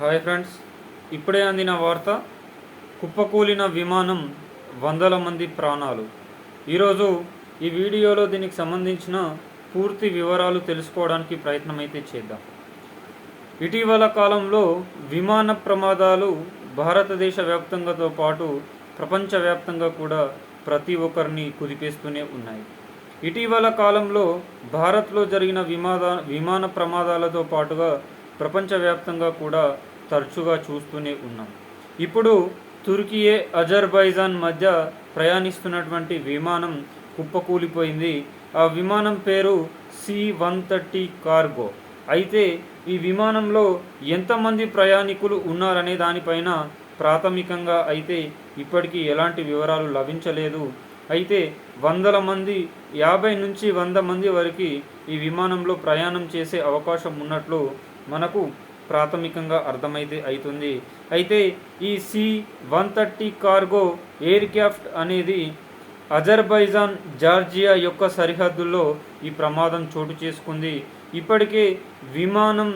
Hi friends ఇప్పుడే అందిన వార్త కుప్పకూలిన విమానం వందల మంది ప్రాణాలు. ఈరోజు ఈ వీడియోలో దీనికి సంబంధించిన పూర్తి వివరాలు తెలుసుకోవడానికి ప్రయత్నం అయితే చేద్దాం. ఇటీవల కాలంలో విమాన ప్రమాదాలు భారతదేశ వ్యాప్తంగాతో పాటు ప్రపంచవ్యాప్తంగా కూడా ప్రతి ఒక్కరిని కుదిపేస్తూనే ఉన్నాయి. ఇటీవల కాలంలో భారత్లో జరిగిన విమాన విమాన ప్రమాదాలతో పాటుగా ప్రపంచవ్యాప్తంగా కూడా తరచుగా చూస్తూనే ఉన్నాం. ఇప్పుడు తుర్కియే అజర్బైజాన్ మధ్య ప్రయాణిస్తున్నటువంటి విమానం కుప్పకూలిపోయింది. ఆ విమానం పేరు సి వన్ థర్టీ కార్గో. అయితే ఈ విమానంలో ఎంతమంది ప్రయాణికులు ఉన్నారనే దానిపైన ప్రాథమికంగా అయితే ఇప్పటికీ ఎలాంటి వివరాలు లభించలేదు. అయితే వందల మంది యాభై నుంచి వంద మంది వరకు ఈ విమానంలో ప్రయాణం చేసే అవకాశం ఉన్నట్లు మనకు ప్రాథమికంగా అర్థమైతే అవుతుంది అయితే ఈ C one thirty cargo aircraft అనేది అజర్బైజాన్ జార్జియా యొక్క సరిహద్దుల్లో ఈ ప్రమాదం చోటు చేసుకుంది. ఇప్పటికే విమానం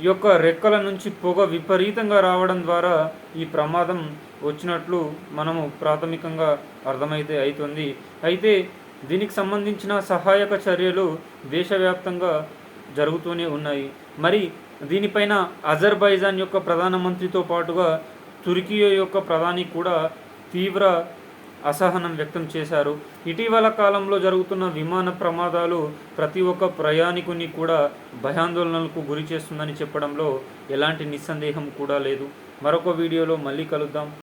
యొక్క రెక్కల నుంచి పొగ విపరీతంగా రావడం ద్వారా ఈ ప్రమాదం వచ్చినట్లు మనము ప్రాథమికంగా అర్థమైతే అవుతుంది అయితే దీనికి సంబంధించిన సహాయక చర్యలు దేశవ్యాప్తంగా జరుగుతూనే ఉన్నాయి. మరి దీనిపైన అజర్బైజాన్ యొక్క ప్రధానమంత్రితో పాటుగా తుర్కియో యొక్క ప్రధాని కూడా తీవ్ర అసహనం వ్యక్తం చేశారు. ఇటీవల కాలంలో జరుగుతున్న విమాన ప్రమాదాలు ప్రతి ఒక్క ప్రయాణికుని కూడా భయాందోళనలకు గురి చేస్తుందని చెప్పడంలో ఎలాంటి నిస్సందేహం కూడా లేదు. మరొక వీడియోలో మళ్ళీ కలుద్దాం.